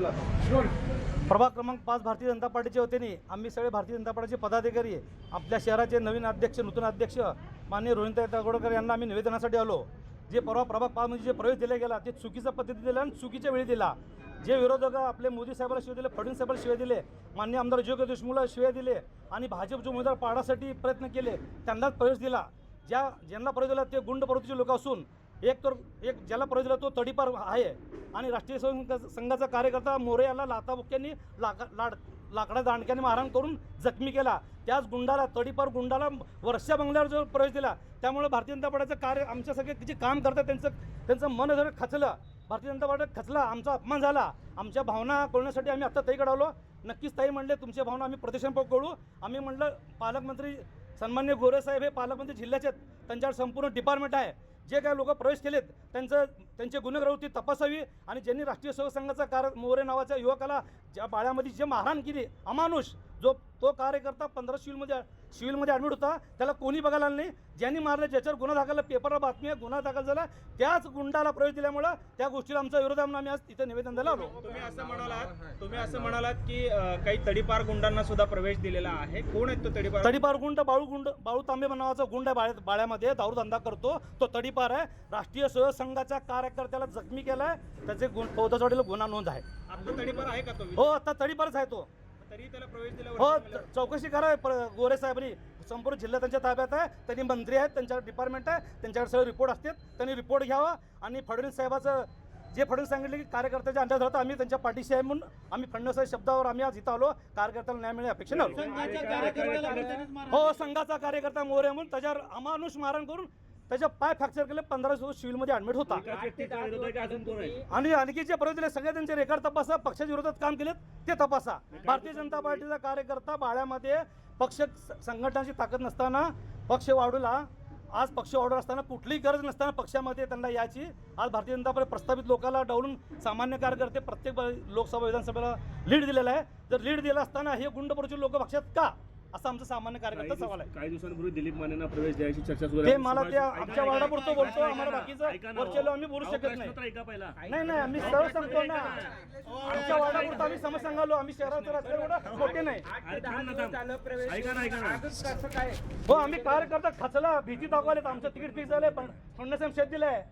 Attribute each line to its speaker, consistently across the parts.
Speaker 1: प्रभाग क्रमांक पाच भारतीय जनता पार्टीच्या वतीने आम्ही सगळे भारतीय जनता पार्टीचे पदाधिकारी आपल्या शहराचे नवीन अध्यक्ष नूतन अध्यक्ष माननीय रोहित दागोडकर यांना आम्ही निवेदनासाठी आलो. जे परवा प्रभाग पाचमध्ये जे प्रवेश दिला गेला ते चुकीच्या पद्धती दिला आणि चुकीच्या वेळी दिला. जे विरोधक आपले मोदी साहेबाला शिवाय दिले फडणवीस साहेबाला शिवाय दिले मान्य आमदार जोगे देशमुखला शिवाय दिले आणि भाजपचे उमेदवार पाडासाठी प्रयत्न केले त्यांनाच प्रवेश दिला. ज्या ज्यांना प्रवेश दिला ते गुंड प्रवृत्तीचे लोक असून एक तर एक ज्याला प्रवेश दिला तो तडीपार आहे. आणि राष्ट्रीय संघ संघाचा कार्यकर्ता मोरे याला लाताबुक्यांनी लाका लाड लाकडा दांडक्याने मारहाण करून जखमी केला. त्याच गुंडाला तडीपार गुंडाला वर्षा बंगल्यावर जो प्रवेश दिला त्यामुळे भारतीय जनता पार्टीचं कार्य आमच्या सगळे जे काम करतात त्यांचं त्यांचं मन जर खचलं. भारतीय जनता पार्टी खचला आमचा अपमान झाला. आमच्या भावना कळण्यासाठी आम्ही आत्ता ताईकडे आलो. नक्कीच ताई म्हणले तुमच्या भावना आम्ही प्रदर्शन कळू आम्ही म्हणलं पालकमंत्री सन्मान्य गोरे साहेब हे पालकमंत्री जिल्ह्याचे आहेत. त्यांच्यावर संपूर्ण डिपार्टमेंट आहे. जे काय लोक प्रवेश केलेत त्यांचं त्यांची गुन्हेगारवृत्ती तपासावी आणि ज्यांनी राष्ट्रीय सेवक संघाचा कार मोरे नावाच्या युवकाला ज्या बाळ्यामध्ये जे मारहाण केली अमानुष जो तो कार्यकर्ता पंधरा सिव्हिलमध्ये सिव्हिलमध्ये ॲडमिट होता त्याला कोणी बघायला नाही. ज्यांनी मारलं ज्याच्यावर गुन्हा दाखल पेपरला बातमी आहे गुन्हा दाखल झाला. त्याच गुंडाला प्रवेश दिल्यामुळं त्या गोष्टीला आमचा विरोध आहे आम्ही आज तिथं निवेदन द्यायला आलो.
Speaker 2: तुम्ही असं म्हणालात तुम्ही असं म्हणालात की काही तडीपार गुंडांना सुद्धा प्रवेश दिलेला आहे. कोण आहेत तो तडीपार?
Speaker 1: तडीपार गुंड बाळू गुंड बाळू तांबे नावाचा गुंड आहे बाळ्या बाळ्यामध्ये दारू धंदा करतो. तो तडीपार आहे. राष्ट्रीय सेवक संघाच्या कार्यकर्त्याला जखमी केलाय. त्याचे गुण पौदाचवाडीला गुन्हा नोंद आहे.
Speaker 2: आता तडीपार आहे का तो?
Speaker 1: हो आता तडीपारच आहे तो. हो चौकशी करा. गोरे साहेबांनी संपूर्ण जिल्हा त्यांच्या ताब्यात आहे. त्यांनी मंत्री आहेत त्यांच्यावर डिपार्टमेंट आहे. त्यांच्याकडे सगळे रिपोर्ट असतात त्यांनी रिपोर्ट घ्यावा. आणि फडणवीस साहेबाचं जे फडणवीस सांगितले की कार्यकर्त्याच्या अंदाज राहता आम्ही त्यांच्या पाठीशी आहे म्हणून आम्ही फडणवीस शब्दावर आम्ही आज इथं आलो. कार्यकर्त्याला न्याय मिळणे अपेक्षा हो संघाचा कार्यकर्ता मोरे म्हणून त्याच्यावर अमानुष मारण करून त्याच्या पाय फ्रॅक्चर केले पंधरा दिवस सिव्हिलमध्ये ॲडमिट होता. आणि आणखी जे परत दिले सगळे त्यांचे रेकॉर्ड तपासा पक्षाच्या विरोधात काम केलेत ते तपासा. भारतीय जनता पार्टीचा कार्यकर्ता बाळ्यामध्ये पक्ष संघटनाची ताकद नसताना पक्ष वाढूला. आज पक्ष वाढू असताना कुठलीही गरज नसताना पक्षामध्ये त्यांना याची आज भारतीय जनता पार्टी प्रस्तावित लोकांना डावलून सामान्य कार्यकर्ते प्रत्येक लोकसभा विधानसभेला लीड दिलेला आहे. जर लीड दिला असताना हे गुंडपरूची लोक पक्षात का? असं आमचं सामान्य कार्यकर्ता सवाल आहे.
Speaker 3: काही दिवसांपूर्वी दिलीप मानेंना प्रवेश द्यायची चर्चा सुरू
Speaker 1: ते मला त्या आमच्या वार्डापुरतं बोलतो आम्हाला बाकीचं वरचे लोक आम्ही बोलू शकत नाही. नाही नाही आम्ही सरळ सांगतो ना. आमच्या वार्डापुरतं आम्ही समज सांगालो आम्ही शहराचं रस्ते एवढं मोठे नाही. हो आम्ही कार्यकर्ता खचला भीती दाखवलेत आमचं तिकीट फिक्स झालंय पण फडणवीस शेत दिलंय.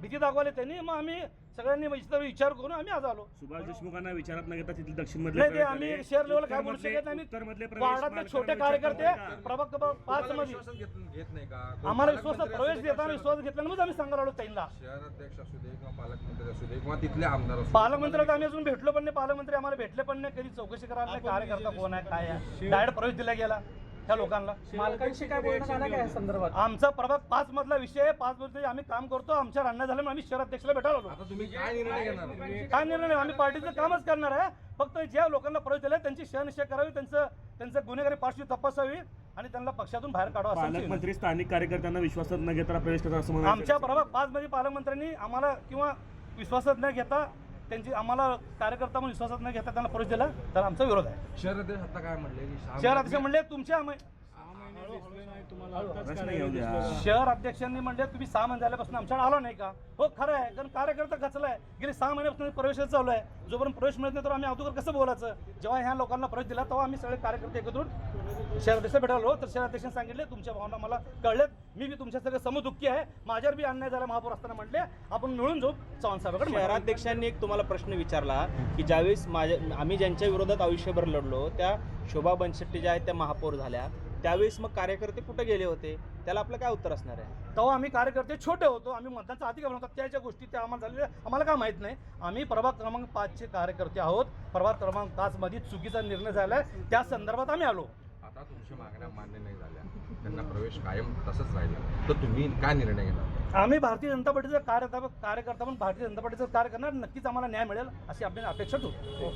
Speaker 1: भीती दाखवले त्यांनी. मग आम्ही सगळ्यांनी विचार विचार करून आम्ही आज आलो.
Speaker 3: सुभाष देशमुखांना विचारात न घेता तिथले दक्षिण
Speaker 1: ते आम्ही शहर लेवल काय बोलू शकत नाही. वार्डातले छोटे कार्यकर्ते प्रभाग पाच मध्ये.
Speaker 4: विश्वासात घेत घेत नाही का?
Speaker 1: आम्हाला विश्वास प्रवेश देताना विश्वास घेतल्यानंतर आम्ही सांगायला आलो ताईंना
Speaker 4: शहर अध्यक्ष असू दे किंवा पालकमंत्री असू दे किंवा तिथले आमदार.
Speaker 1: पालकमंत्र्याला आम्ही अजून भेटलो पण नाही. पालकमंत्री आम्हाला भेटले पण नाही. कधी चौकशी करायला नाही. कार्यकर्ता कोण आहे काय आहे? डायरेक्ट प्रवेश दिला गेला. त्या लोकांना.
Speaker 5: मालकांशी काय आलं काय या संदर्भात?
Speaker 1: आमचा प्रभाग पाच मधला विषय आहे पाच मधले आम्ही काम करतो आमच्या रान्ना झालं आम्ही शहर अध्यक्षला भेटायला आलो.
Speaker 4: आता तुम्ही काय निर्णय घेणार?
Speaker 1: काय निर्णय नाही, आम्ही पार्टीचं कामच करणार आहे. फक्त ज्या लोकांना प्रवेश दिलाय त्यांची शहनिशा करावी त्यांचं त्यांचं गुन्हेगारी पार्श्वी तपासावी आणि त्यांना पक्षातून बाहेर काढावं असं आमची विनंती.
Speaker 3: पालकमंत्री स्थानिक कार्यकर्त्यांना विश्वासात न घेता प्रवेश करतात असं
Speaker 1: आमच्या प्रभाग पाच मध्ये पालकमंत्र्यांनी आम्हाला किंवा विश्वासात न घेता त्यांची आम्हाला कार्यकर्ता म्हणून विश्वासात न घेता त्यांना प्रवेश दिला तर आमचा विरोध आहे.
Speaker 4: शहर अध्यक्ष आता काय म्हणले? की सहा
Speaker 1: शहर अध्यक्ष म्हणले तुमच्या आम-
Speaker 3: प्रश्न येऊ द्या
Speaker 1: शहर अध्यक्षांनी म्हणले तुम्ही सहा महिने झाल्यापासून आमच्याकडे आलो नाही का? हो खरं आहे. कारण कार्यकर्ता खचलाय गेले सहा महिन्यापासून प्रवेशच चालू आहे. जोपर्यंत प्रवेश मिळत नाही तर आम्ही अगोदर कसं बोलायचं? जेव्हा ह्या लोकांना प्रवेश दिला तेव्हा आम्ही सगळे कार्यकर्ते एकत्र होऊन शहर अध्यक्ष भेटायलो तर शहर अध्यक्षांनी सांगितले तुमच्या भावना मला कळल्यात. मी बी तुमच्या सगळे समदुःखी आहे. माझ्यावर बी अन्याय झाला महापौर असताना म्हटले. आपण मिळून जाऊ चव्हाण साहेबांकडे.
Speaker 2: शहराध्यक्षांनी एक तुम्हाला प्रश्न विचारला की ज्यावेळेस माझ्या आम्ही ज्यांच्या विरोधात आयुष्यभर लढलो त्या शोभा बनशेट्टी ज्या आहेत त्या महापौर झाल्या. त्यावेळेस मग कार्यकर्ते कुठे गेले होते? त्याला आपलं काय उत्तर असणार आहे?
Speaker 1: तेव्हा आम्ही कार्यकर्ते छोटे होतो. आम्ही मतदानचा अधिकार नव्हता त्या ज्या गोष्टी त्या आम्हाला झालेल्या आम्हाला काय माहीत नाही. आम्ही प्रभाग क्रमांक पाचचे कार्यकर्ते आहोत. प्रभाग क्रमांक पाचमध्ये चुकीचा निर्णय झाला आहे त्या संदर्भात आम्ही आलो.
Speaker 4: आता तुमच्या मागण्या मान्य नाही झाल्या. त्यांना प्रवेश कायम तसंच राहिला. तर तुम्ही काय निर्णय घेणार?
Speaker 1: आम्ही भारतीय जनता पार्टीचा कार्यकर्ता कार्यकर्ता म्हणून भारतीय जनता पार्टीचं कार्य करणार. नक्कीच आम्हाला न्याय मिळेल अशी आपली अपेक्षा ठेवतो.